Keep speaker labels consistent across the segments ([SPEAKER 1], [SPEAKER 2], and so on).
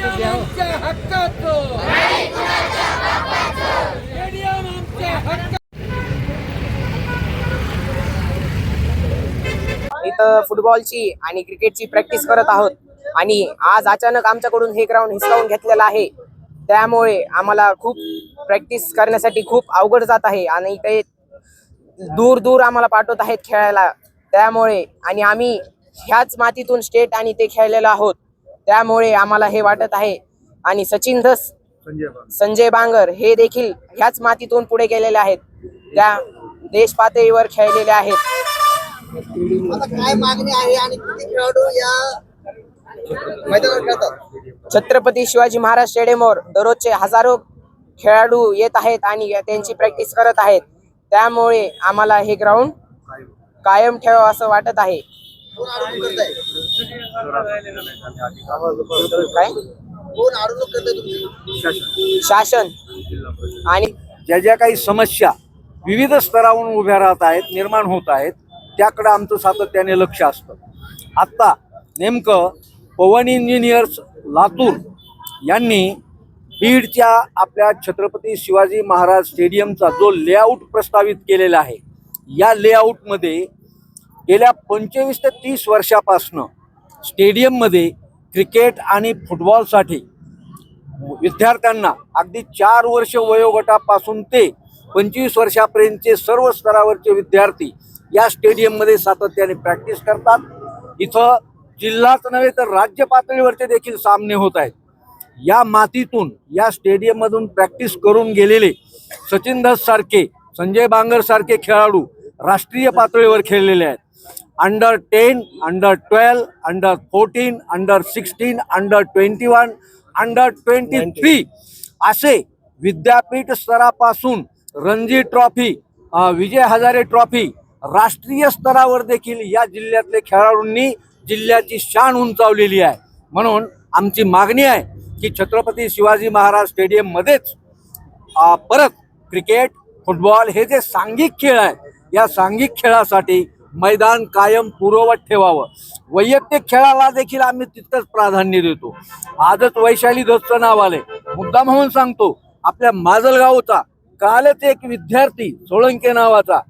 [SPEAKER 1] आमच्या हक्काचं. स्टेडियम आमच्या हक्क इथं फुटबॉलची आणि क्रिकेटची प्रॅक्टिस करत आहोत. आणि आज अचानक आमच्याकडून हे ग्राउंड हिसकावून घेतलेलं आहे. त्यामुळे आम्हाला खूप प्रॅक्टिस करण्यासाठी खूप अवघड जात आहे. आणि ते दूर दूर आम्हाला पाठवत आहेत खेळायला. त्यामुळे आणि आम्ही ह्याच मातीतून स्टेट आणि ते खेळलेलो आहोत. त्यामुळे आम्हाला हे वाटत आहे. आणि सचिन धस संजय बांगर. हे देखील ह्याच मातीतून पुढे गेलेले आहेत. त्या देश पातळीवर खेळलेले आहेत.
[SPEAKER 2] आता काय मागणी आहे आणि किती खेळाडू या मैदानावर खेळतात?
[SPEAKER 1] छत्रपती शिवाजी महाराज स्टेडियमवर दररोजचे हजारो खेळाडू येत आहेत आणि त्यांची प्रॅक्टिस करत आहेत. त्यामुळे आम्हाला हे ग्राउंड कायम. ठेवावं असं वाटत आहे. काय?
[SPEAKER 2] कोण तुमची
[SPEAKER 1] शासन. आणि
[SPEAKER 3] ज्या ज्या काही समस्या विविध स्तरावरून उभ्या राहत आहेत निर्माण होत आहेत त्याकडं आमचं सातत्याने लक्ष असतं. आत्ता नेमकं पवन इंजिनियर्स लातूर यांनी बीडच्या आपल्या छत्रपती शिवाजी महाराज स्टेडियमचा जो लेआउट प्रस्तावित केलेला आहे या लेआउटमध्ये गेल्या पंचवीस ते तीस वर्षापासनं स्टेडियममध्ये क्रिकेट आणि फुटबॉलसाठी विद्यार्थ्यांना अगदी चार वर्ष वयोगटापासून ते पंचवीस वर्षापर्यंतचे सर्व स्तरावरचे विद्यार्थी या स्टेडियममध्ये सातत्याने प्रॅक्टिस करतात. इथं जिल्हाच नव्हे तर राज्य पातळीवरचे देखील सामने होत आहेत. या मातीतून या स्टेडियममधून प्रॅक्टिस करून गेलेले सचिन दस सारखे संजय बांगर सारखे खेळाडू राष्ट्रीय पातळीवर खेळलेले आहेत. Under ten under twelve under fourteen under sixteen under twenty one under twenty three असे विद्यापीठ स्तरापासून रणजी ट्रॉफी विजय हजारे ट्रॉफी राष्ट्रीय स्तरावर देखील या जिल्ह्यातले खेळाडूंनी जिल्ह्याची शान उंचावलेली आहे. म्हणून आमची मागणी आहे की छत्रपती शिवाजी महाराज स्टेडियममध्येच परत क्रिकेट फुटबॉल हे जे सांघिक खेळ आहे या सांघिक खेळासाठी मैदान कायम पूर्ववत ठेवावं. वैयक्तिक खेळाला देखील आम्ही तितकंच प्राधान्य देतो. आजच वैशाली धसचं नाव आले मुद्दा म्हणून सांगतो आपल्या माजलगावचा कालच एक विद्यार्थी सोळंके नावाचा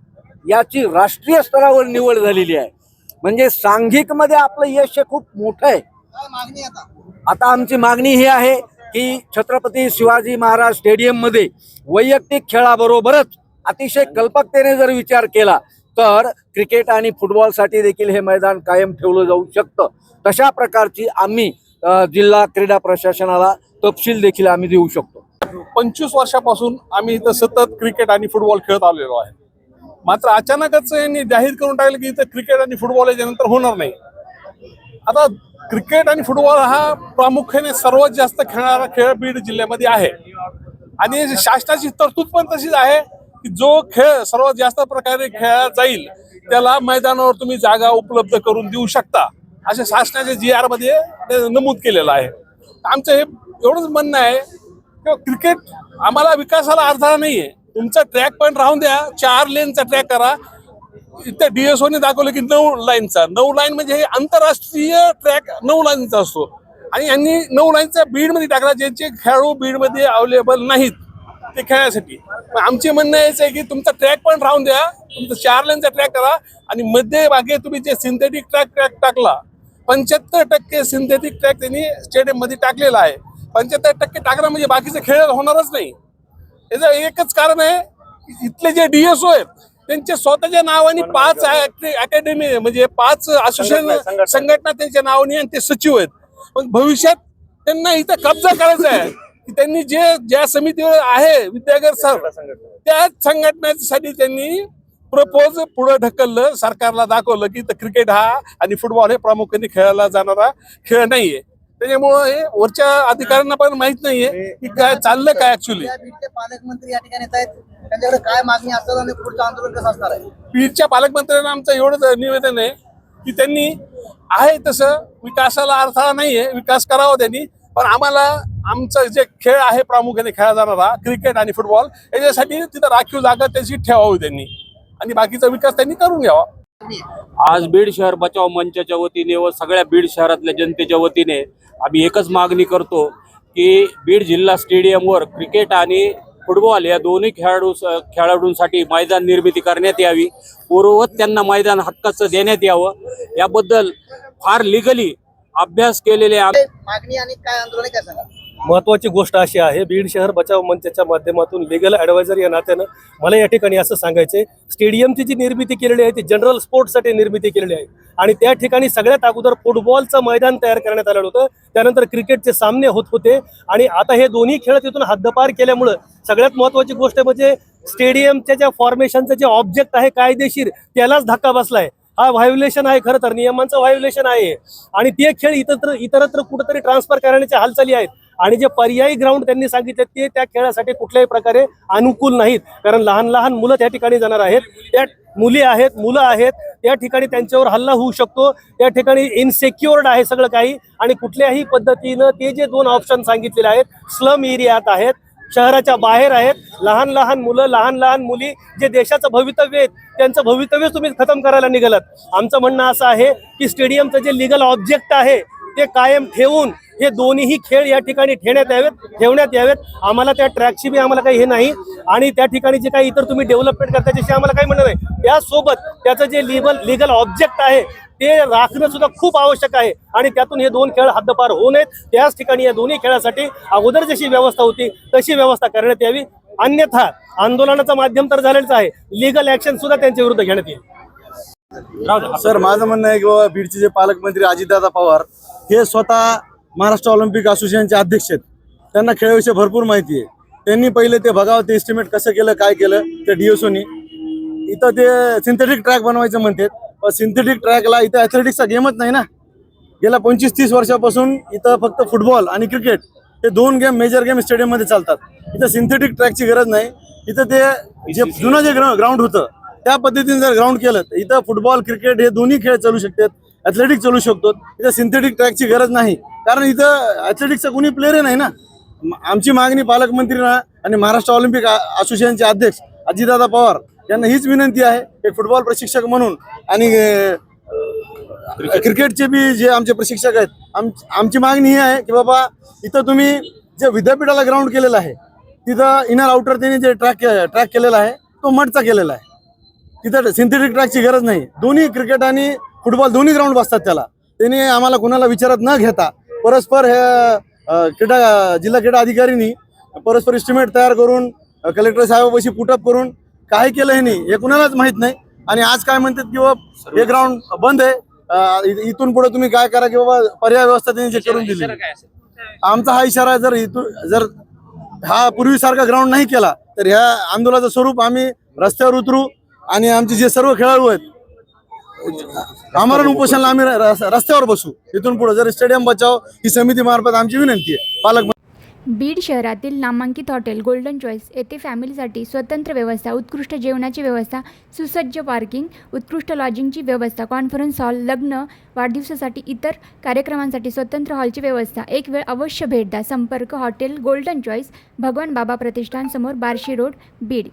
[SPEAKER 3] याची राष्ट्रीय स्तरावर निवड झालेली आहे. म्हणजे सांघिकमध्ये आपलं यश हे खूप मोठं आहे.
[SPEAKER 2] मागणी आता
[SPEAKER 3] आता आमची मागणी ही आहे की छत्रपती शिवाजी महाराज स्टेडियममध्ये वैयक्तिक खेळाबरोबरच अतिशय कल्पकतेने जर विचार केला तर क्रिकेट आणि फुटबॉलसाठी देखील हे मैदान कायम ठेवलं जाऊ शकतं. तशा प्रकारची आम्ही जिल्हा क्रीडा प्रशासनाला तपशील देखील आम्ही देऊ शकतो.
[SPEAKER 4] पंचवीस वर्षापासून आम्ही इथं सतत क्रिकेट आणि फुटबॉल खेळत आलेलो आहे. मात्र अचानकच यांनी जाहीर करून टाकलं की इथं क्रिकेट आणि फुटबॉल याच्यानंतर होणार नाही. आता क्रिकेट आणि फुटबॉल हा प्रामुख्याने सर्वात जास्त खेळणारा खेळ बीड जिल्ह्यामध्ये आहे. आणि शासनाची तरतूद पण तशीच आहे. की जो खेळ सर्वात जास्त प्रकारे खेळला जाईल त्याला मैदानावर तुम्ही जागा उपलब्ध करून देऊ शकता. असे शासनाच्या जी आरमध्ये ते नमूद केलेलं आहे. आमचं हे एवढंच म्हणणं आहे की क्रिकेट आम्हाला विकासाला अडथळा नाहीये. तुमचा ट्रॅक पण राहून द्या चार लेनचा ट्रॅक करा. इथे डीएसओने दाखवलं की नऊ लाईनचा नऊ लाईन म्हणजे हे आंतरराष्ट्रीय ट्रॅक नऊ लाईनचा असतो. आणि यांनी नऊ लाईनचा बीडमध्ये टाकला ज्यांचे खेळाडू बीडमध्ये अवेलेबल नाहीत ते खेळण्यासाठी आमचे म्हणणं हेच आहे की तुमचा ट्रॅक पण राहून द्या. तुमचा चार लेनचा ट्रॅक करा. आणि मध्यभागी तुम्ही जे सिंथेटिक ट्रॅक ट्रॅक टाकला पंच्याहत्तर टक्के सिंथेटिक ट्रॅक त्यांनी स्टेडियममध्ये टाकलेला आहे. पंच्याहत्तर टक्के टाकणं म्हणजे बाकीचे खेळ होणारच नाही. याचं एकच कारण आहे इथले जे डीएसओ आहेत त्यांच्या स्वतःच्या नावाने पाच अकॅडमी म्हणजे पाच असोसिएशन संघटना त्यांच्या नावाने आणि ते सचिव आहेत. पण भविष्यात त्यांना इथं कब्जा करायचा आहे. त्यांनी जे ज्या समितीवर आहे विद्यागर सर त्याच संघटनेसाठी त्यांनी प्रपोज पुढे ढकललं सरकारला दाखवलं की क्रिकेट हा आणि फुटबॉल हे प्रामुख्याने खेळला जाणारा खेळ नाहीये. त्याच्यामुळं हे वरच्या अधिकाऱ्यांना पण माहीत नाहीये की काय चाललं काय ऍक्च्युली
[SPEAKER 2] पालकमंत्री या ठिकाणी त्यांच्याकडे काय मागणी असतात आणि पुढचं आंदोलन कसं असणार आहे?
[SPEAKER 4] बीडच्या पालकमंत्र्यांना आमचं एवढंच निवेदन आहे की त्यांनी आहे तसं विकासाला अडथळा नाहीये विकास करावा त्यांनी. पण आम्हाला आमचं जे खेळ आहे प्रामुख्याने खेळला जाणारा क्रिकेट आणि फुटबॉल याच्यासाठी तिथं राखीव जागा त्याची ठेवावी त्यांनी. आणि बाकीचा विकास त्यांनी करून घ्यावा.
[SPEAKER 5] आज बीड शहर बचाव मंचाच्या वतीने व सगळ्या बीड शहरातल्या जनतेच्या वतीने आम्ही एकच मागणी करतो की बीड जिल्हा स्टेडियमवर क्रिकेट आणि फुटबॉल या दोन्ही खेळाडू खेळाडूंसाठी मैदान निर्मिती करण्यात यावी. पूर्ववत त्यांना मैदान हक्काचं देण्यात यावं. याबद्दल फार लिगली अभ्यास केलेले आम-
[SPEAKER 2] मागणी आणि काय आंदोलन आहे काय सांगा?
[SPEAKER 6] महत्वाची गोष्ट अशी आहे बीड शहर बचाव मंचच्या माध्यमातून लिगल ॲडवायझर या नात्यानं मला या ठिकाणी असं सांगायचंय स्टेडियमची जी निर्मिती केलेली आहे ती जनरल स्पोर्ट्ससाठी निर्मिती केलेली आहे. आणि त्या ठिकाणी सगळ्यात अगोदर फुटबॉलचं मैदान तयार करण्यात आलेलं होतं. त्यानंतर क्रिकेटचे सामने होत होते. आणि आता हे दोन्ही खेळ तिथून हद्दपार केल्यामुळं सगळ्यात महत्वाची गोष्ट म्हणजे स्टेडियमच्या ज्या फॉर्मेशनचं जे ऑब्जेक्ट आहे कायदेशीर त्यालाच धक्का बसलाय. हा व्हायोलेशन आहे खरं तर. नियमांचं व्हायोलेशन आहे. आणि ते खेळ इतरत्र इतरत्र कुठेतरी ट्रान्सफर करण्याच्या हालचाली आहेत. आणि जे पर्यायी ग्राउंड त्यांनी सांगितले ते त्या खेळासाठी कुठल्याही प्रकारे अनुकूल नाहीत. कारण लहान लहान मुलं त्या ठिकाणी जाणार आहेत. त्या मुली आहेत मुलं आहेत. त्या ठिकाणी त्यांच्यावर हल्ला होऊ शकतो. त्या ठिकाणी इनसेक्युअर्ड आहे सगळं काही. आणि कुठल्याही पद्धतीनं ते जे दोन ऑप्शन सांगितलेले आहेत स्लम एरियात आहेत. शहराच्या बाहेर आहेत. लहान लहान मुलं लहान लहान मुली जे देशाचं भवितव्य आहेत त्यांचं भवितव्य तुम्ही खतम करायला निघालात. आमचं म्हणणं असं आहे की स्टेडियमचं जे लिगल ऑब्जेक्ट आहे ते कायम ठेवून हे दोन्हीही खेळ या ठिकाणी ठेवण्यात यावेत ठेवण्यात यावेत. आम्हाला त्या ट्रॅकची बी आम्हाला काही हे नाही. आणि त्या ठिकाणी जे काही इतर तुम्ही डेव्हलपमेंट करता त्याच्याशी आम्हाला काही म्हणणं नाही. त्यासोबत त्याचं जे लिगल लिगल ऑब्जेक्ट आहे ते राखणं सुद्धा खूप आवश्यक आहे. आणि त्यातून हे दोन खेळ हद्दपार होऊ नयेत. त्याच ठिकाणी या दोन्ही खेळासाठी अगोदर जशी व्यवस्था होती तशी व्यवस्था करण्यात यावी. अन्यथा आंदोलनाचं माध्यम तर झालेलंच आहे. लिगल ऍक्शन सुद्धा त्यांच्या विरुद्ध घेण्यात येईल.
[SPEAKER 7] सर माझं म्हणणं आहे की बाबा बीडचे जे पालकमंत्री अजितदादा पवार हे स्वतः महाराष्ट्र ऑलिम्पिक असोसिएशनचे अध्यक्ष आहेत. त्यांना खेळाविषयी भरपूर माहिती आहे. त्यांनी पहिले ते बघावं ते एस्टिमेट कसं केलं काय केलं ते डीएसओनी इथं ते सिंथेटिक ट्रॅक बनवायचं म्हणतात. पण सिंथेटिक ट्रॅकला इथं ॲथलेटिक्सचा गेमच नाही ना. गेल्या पंचवीस तीस वर्षापासून इथं फक्त फुटबॉल आणि क्रिकेट हे दोन गेम मेजर गेम स्टेडियममध्ये चालतात. इथं सिंथेटिक ट्रॅकची गरज नाही. इथं ते जे जुनं जे ग्राउंड होतं त्या पद्धतीने जर ग्राउंड केलं तर इथं फुटबॉल क्रिकेट हे दोन्ही खेळ चालू शकतात. ॲथलेटिक चालू शकतो. इथं सिंथेटिक ट्रॅकची गरज नाही. कारण इथं ॲथलेटिक्सचा कोणी प्लेअर नाही ना? आमची मागणी पालकमंत्रीना आणि महाराष्ट्र ऑलिम्पिक असोसिएशनचे अध्यक्ष अजितदादा पवार यांना हीच विनंती आहे की फुटबॉल प्रशिक्षक म्हणून. आणि क्रिकेटचे बी जे आमचे प्रशिक्षक आहेत आम आमची मागणी ही आहे की बाबा इथं तुम्ही जे विद्यापीठाला ग्राउंड केलेलं आहे तिथं इनर आउटर त्यांनी जे ट्रॅक ट्रॅक केलेला आहे तो मठचा केलेला आहे. तिथं सिंथेटिक ट्रॅकची गरज नाही. दोन्ही क्रिकेट आणि फुटबॉल दोन्ही ग्राउंड बसतात त्याला. त्यांनी आम्हाला कुणाला विचारत न घेता परस्पर हे क्रीडा जिल्हा क्रीडा अधिकाऱ्यांनी परस्पर इस्टिमेट तयार करून कलेक्टर साहेबापाशी पुटअप करून काय केलं हे नाही. हे कुणालाच माहीत नाही. आणि आज काय म्हणतात की बाबा हे ग्राउंड बंद आहे. इथून पुढे तुम्ही काय करा की बाबा पर्याय व्यवस्था त्यांनी जे करून दिली आमचा हा इशारा जर इथून जर हा पूर्वीसारखा ग्राउंड नाही केला तर ह्या आंदोलनाचं स्वरूप आम्ही रस्त्यावर उतरू आणि आमचे जे सर्व खेळाडू आहेत आमरण उपोषणाला आम्ही रस्त्यावर बसू. इथून पुढे जर स्टेडियम बचाव ही समिती मार्फत आमची विनंती आहे. पालक
[SPEAKER 8] बीड शहरातील नामांकित हॉटेल गोल्डन चॉईस येथे फॅमिलीसाठी स्वतंत्र व्यवस्था उत्कृष्ट जेवणाची व्यवस्था सुसज्ज पार्किंग उत्कृष्ट लॉजिंगची व्यवस्था कॉन्फरन्स हॉल लग्न वाढदिवसासाठी इतर कार्यक्रमांसाठी स्वतंत्र हॉलची व्यवस्था एक वेळ अवश्य भेट द्या. संपर्क हॉटेल गोल्डन चॉईस भगवान बाबा प्रतिष्ठानसमोर बार्शी रोड बीड.